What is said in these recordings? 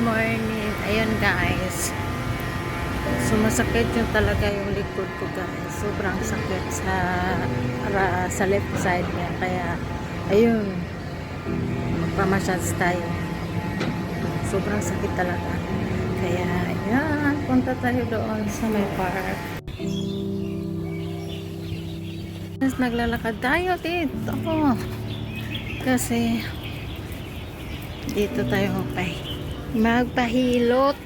morning. Ayun guys. Sumasakit yung talaga yung likod ko guys. Sobrang sakit sa ra, sa left side niya. Kaya ayun. Magpamassage tayo. Sobrang sakit talaga. Kaya ayan. Punta tayo doon sa may park. Mas naglalakad tayo dito. Kasi dito tayo magpah magpahilot.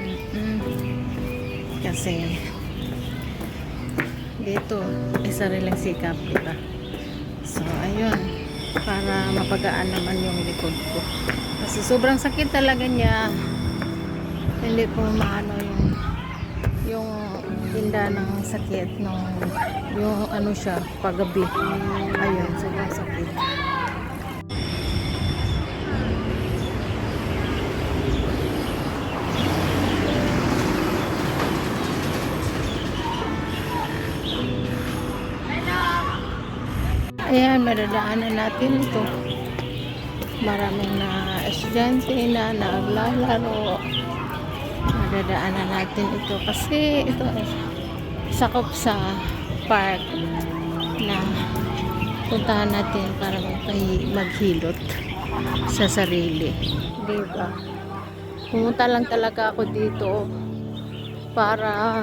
Mm-mm. Kasi dito ay sariling sikap diba? So ayun para mapagaan naman yung likod ko. Kasi sobrang sakit talaga niya. Hindi ko maano yung yung tinda ng sakit nung yung ano siya paggabi. Ayun, Ayan, madadaanan natin ito. Maraming na estudyante na naglalaro. Madadaanan natin ito kasi ito ay sakop sa park na puntahan natin para maghilot sa sarili. Diba? Pumunta lang talaga ako dito para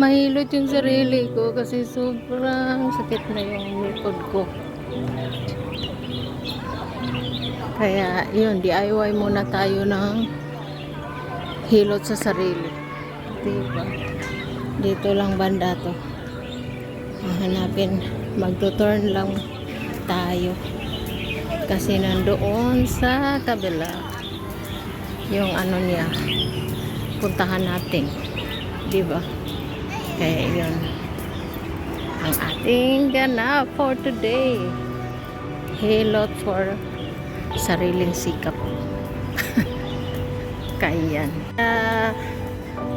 mahilot yung sarili ko kasi sobrang sakit na yung likod ko. Kaya yun, DIY muna tayo ng hilot sa sarili. Diba? Dito lang banda to. Hanapin, magtuturn lang tayo. Kasi nandoon sa kabila yung ano niya puntahan natin. Diba? Kaya yun. Ang ating ganap for today. Hilot for sariling sikap. Kaya. Ah,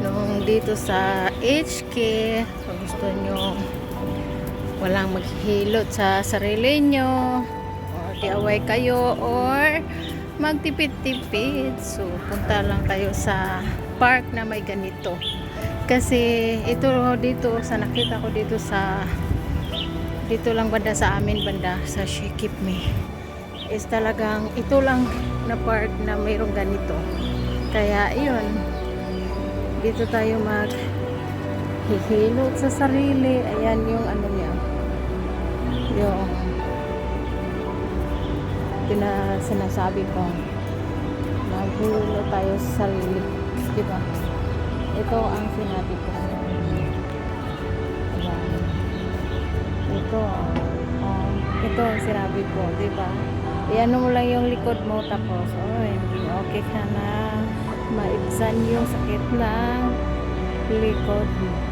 nung dito sa HK, kung gusto nyo walang maghilot sa sarili nyo or DIY kayo or magtipid-tipid so punta lang kayo sa park na may ganito kasi ito dito sa nakita ko dito sa dito lang banda sa amin banda sa She Keep Me. Is talagang ito lang na park na mayroong ganito. Kaya yun. Dito tayo mag hihilot sa sarili. Ayan yung ano niya. Yung pina sinasabi ko. Maghihilot tayo sa sarili. Di ba ito ang sinabi ko. Ayan. Ito oh, ito ang sinabi ko di ba? Iyan mo lang yung likod mo tapos oh okay ka na. Maibsan yung sakit ng likod mo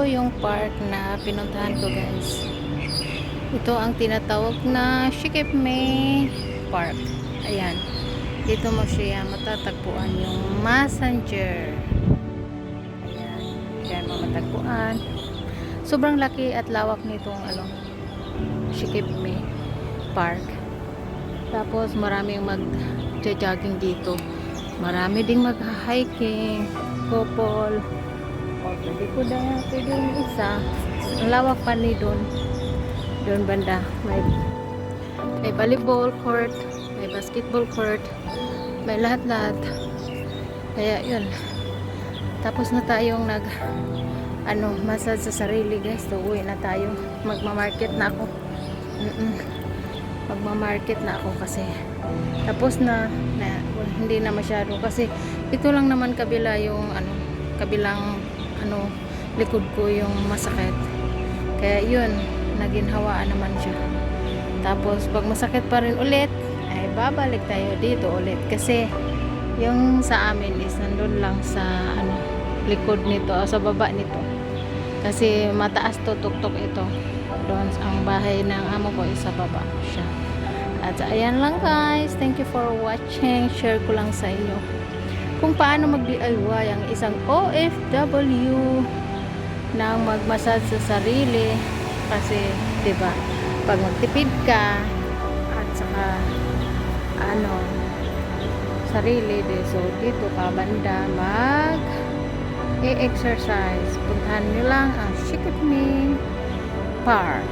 ito yung park na pinuntahan ko guys. Ito ang tinatawag na Shikipme Park. Ayan. Dito mo siya matatagpuan yung messenger. Ayan. Diyan mo matagpuan. Sobrang laki at lawak nitong ano, Shikipme Park. Tapos maraming mag-jogging dito. Marami ding mag-hiking, couple. O, pwede ko na, pwede yung isa. Ang lawak pa ni doon. Doon banda. May, may volleyball court, may basketball court, may lahat-lahat. Kaya yun. Tapos na tayong nag ano, massage sa sarili guys. So, uwi na tayo. Magma-market na ako. Mm-mm. Magma-market na ako kasi tapos na, na well, hindi na masyado kasi ito lang naman kabila yung ano kabilang ano likod ko yung masakit. Kaya yun naginhawaan naman siya. Tapos pag masakit pa rin ulit ay babalik tayo dito ulit. Kasi yung sa amin is nandun lang sa ano likod nito o sa baba nito. Kasi mataas to tuktok ito. Doon ang bahay ng amo ko is sa baba siya. At ayan lang guys, thank you for watching. Share ko lang sa inyo kung paano mag-DIY ang isang OFW na magmasad sa sarili. Kasi 'di ba pag magtipid ka at saka ano sarili de so dito ka banda mag e-exercise. Puntahan nyo lang ang Shikipme Park